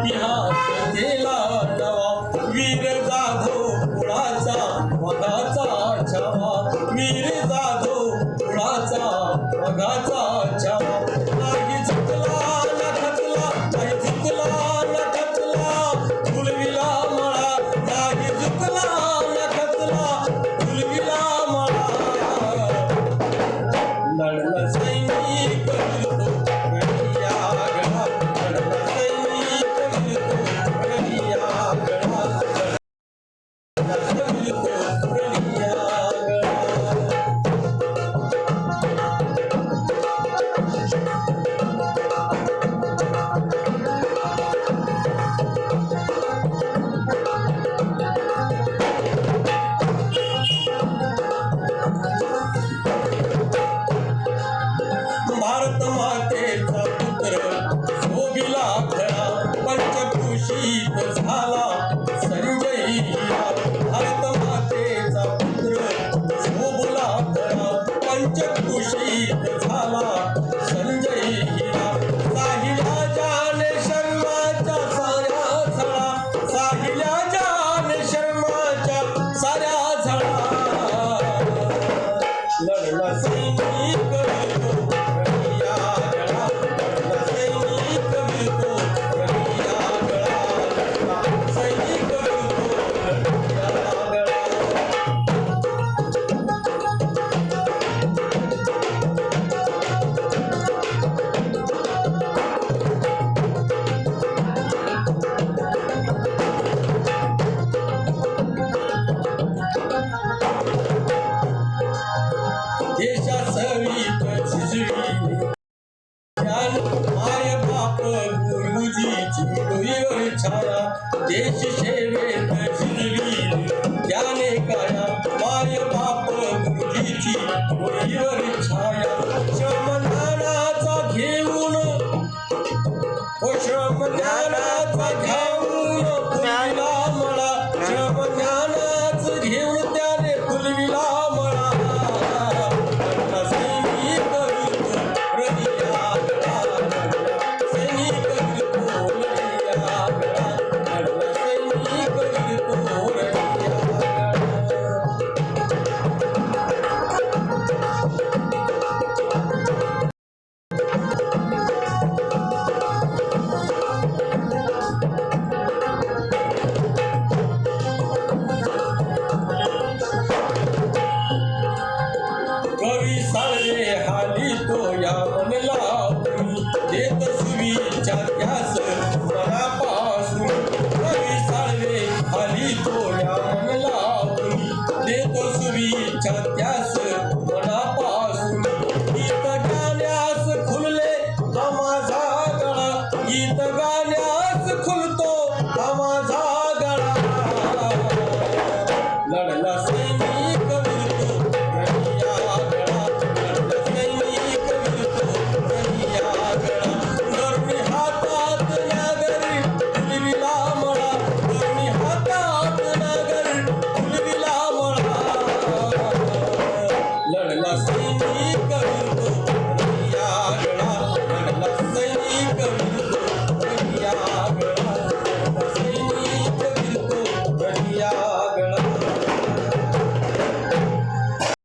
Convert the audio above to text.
你好你好 വർത്തമാനം देश सेवेत शिजवी त्याने काया माय बाप कृतीची होईवर छाया. श्रमदानाचा घेऊन हो श्रमदानाचा घ्या